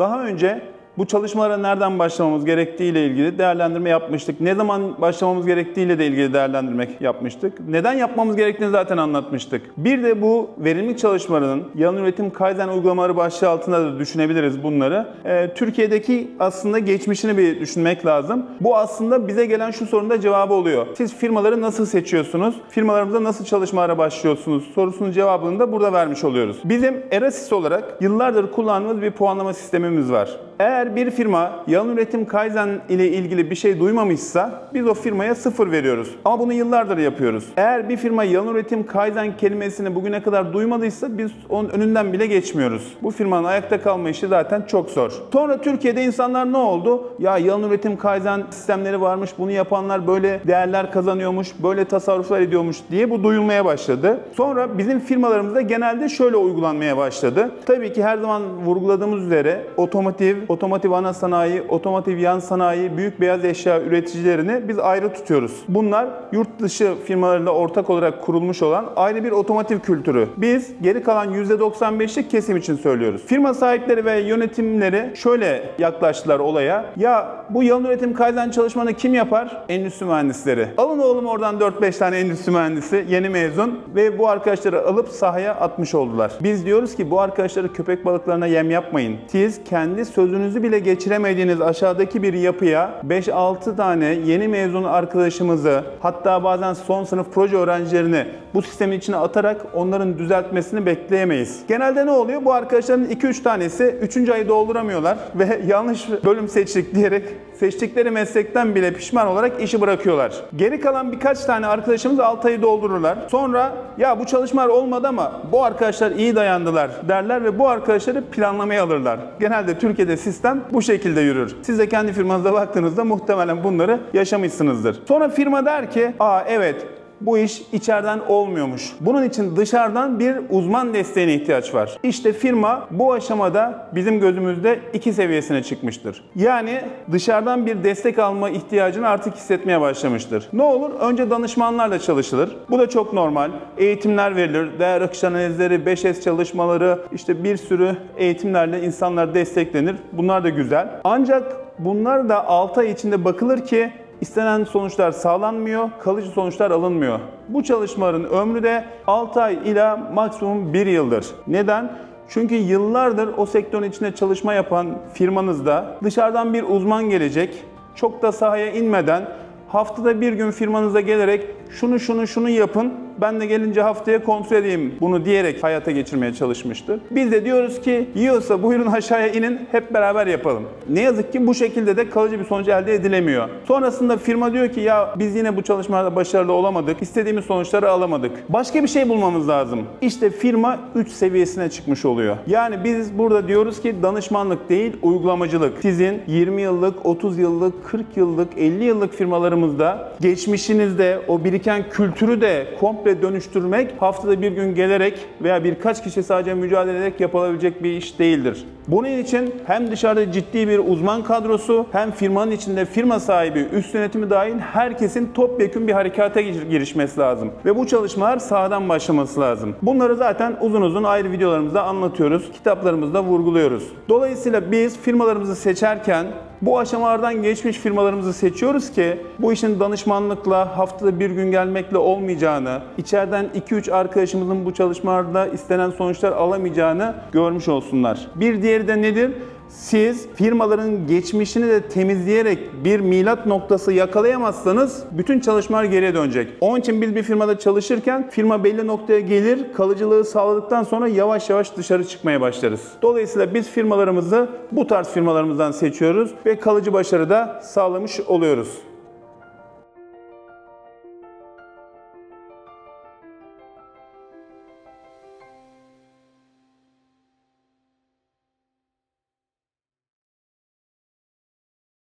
Daha önce bu çalışmalara nereden başlamamız gerektiği ile ilgili değerlendirme yapmıştık. Ne zaman başlamamız gerektiği ile de ilgili değerlendirme yapmıştık. Neden yapmamız gerektiğini zaten anlatmıştık. Bir de bu verimlilik çalışmalarının yan üretim Kaizen uygulamaları başlığı altında da düşünebiliriz bunları. Ee, Türkiye'deki aslında geçmişini bir düşünmek lazım. Bu aslında bize gelen şu sorunun da cevabı oluyor. Siz firmaları nasıl seçiyorsunuz? Firmalarımızda nasıl çalışmalara başlıyorsunuz? Sorusunun cevabını da burada vermiş oluyoruz. Bizim Erasis olarak yıllardır kullandığımız bir puanlama sistemimiz var. Eğer bir firma yan üretim Kaizen ile ilgili bir şey duymamışsa biz o firmaya sıfır veriyoruz. Ama bunu yıllardır yapıyoruz. Eğer bir firma yan üretim Kaizen kelimesini bugüne kadar duymadıysa biz onun önünden bile geçmiyoruz. Bu firmanın ayakta kalma işi zaten çok zor. Sonra Türkiye'de insanlar ne oldu? Ya yan üretim Kaizen sistemleri varmış, bunu yapanlar böyle değerler kazanıyormuş, böyle tasarruflar ediyormuş diye bu duyulmaya başladı. Sonra bizim firmalarımızda genelde şöyle uygulanmaya başladı. Tabii ki her zaman vurguladığımız üzere otomotiv, otomotiv ana sanayi, otomotiv yan sanayi, büyük beyaz eşya üreticilerini biz ayrı tutuyoruz. Bunlar yurt dışı firmalarıyla ortak olarak kurulmuş olan ayrı bir otomotiv kültürü. Biz geri kalan %95'lik kesim için söylüyoruz. Firma sahipleri ve yönetimleri şöyle yaklaştılar olaya. Ya bu yan üretim kaizen çalışmanı kim yapar? Endüstri mühendisleri. Alın oğlum oradan 4-5 tane endüstri mühendisi yeni mezun ve bu arkadaşları alıp sahaya atmış oldular. Biz diyoruz ki bu arkadaşları köpek balıklarına yem yapmayın. Siz kendi sözünüzü bile geçiremediğiniz aşağıdaki bir yapıya 5-6 tane yeni mezun arkadaşımızı hatta bazen son sınıf proje öğrencilerini bu sistemin içine atarak onların düzeltmesini bekleyemeyiz. Genelde ne oluyor? Bu arkadaşların 2-3 tanesi 3. ayı dolduramıyorlar ve yanlış bölüm seçtik diyerek seçtikleri meslekten bile pişman olarak işi bırakıyorlar. Geri kalan birkaç tane arkadaşımız 6 ayı doldururlar. Sonra ya bu çalışmalar olmadı ama bu arkadaşlar iyi dayandılar derler ve bu arkadaşları planlamaya alırlar. Genelde Türkiye'de sistem bu şekilde yürür. Siz de kendi firmanıza baktığınızda muhtemelen bunları yaşamışsınızdır. Sonra firma der ki, aa evet bu iş içeriden olmuyormuş. Bunun için dışarıdan bir uzman desteğine ihtiyaç var. İşte firma bu aşamada bizim gözümüzde iki seviyesine çıkmıştır. Yani dışarıdan bir destek alma ihtiyacını artık hissetmeye başlamıştır. Ne olur? Önce danışmanlarla çalışılır. Bu da çok normal. Eğitimler verilir. Değer akış analizleri, 5S çalışmaları, işte bir sürü eğitimlerle insanlar desteklenir. Bunlar da güzel. Ancak bunlar da 6 ay içinde bakılır ki İstenen sonuçlar sağlanmıyor, kalıcı sonuçlar alınmıyor. Bu çalışmaların ömrü de 6 ay ila maksimum 1 yıldır. Neden? Çünkü yıllardır o sektörün içinde çalışma yapan firmanızda dışarıdan bir uzman gelecek, çok da sahaya inmeden haftada bir gün firmanıza gelerek şunu şunu şunu yapın, ben de gelince haftaya kontrol edeyim bunu diyerek hayata geçirmeye çalışmıştır. Biz de diyoruz ki yiyorsa buyurun aşağıya inin hep beraber yapalım. Ne yazık ki bu şekilde de kalıcı bir sonuç elde edilemiyor. Sonrasında firma diyor ki ya biz yine bu çalışmalarda başarılı olamadık, istediğimiz sonuçları alamadık. Başka bir şey bulmamız lazım. İşte firma 3 seviyesine çıkmış oluyor. Yani biz burada diyoruz ki danışmanlık değil uygulamacılık. Sizin 20 yıllık, 30 yıllık, 40 yıllık, 50 yıllık firmalarımızda geçmişinizde o biriken kültürü de komple dönüştürmek haftada bir gün gelerek veya birkaç kişi sadece mücadele ederek yapılabilecek bir iş değildir. Bunun için hem dışarıda ciddi bir uzman kadrosu hem firmanın içinde firma sahibi, üst yönetimi dahil herkesin topyekun bir harekata gir- girişmesi lazım. Ve bu çalışmalar sağdan başlaması lazım. Bunları zaten uzun uzun ayrı videolarımızda anlatıyoruz, kitaplarımızda vurguluyoruz. Dolayısıyla biz firmalarımızı seçerken bu aşamalardan geçmiş firmalarımızı seçiyoruz ki bu işin danışmanlıkla haftada bir gün gelmekle olmayacağını, içeriden 2-3 arkadaşımızın bu çalışmalarda istenen sonuçlar alamayacağını görmüş olsunlar. Bir diğeri de nedir? Siz firmaların geçmişini de temizleyerek bir milat noktası yakalayamazsanız bütün çalışmalar geriye dönecek. Onun için biz bir firmada çalışırken firma belli noktaya gelir, kalıcılığı sağladıktan sonra yavaş yavaş dışarı çıkmaya başlarız. Dolayısıyla biz firmalarımızı bu tarz firmalarımızdan seçiyoruz ve kalıcı başarı da sağlamış oluyoruz.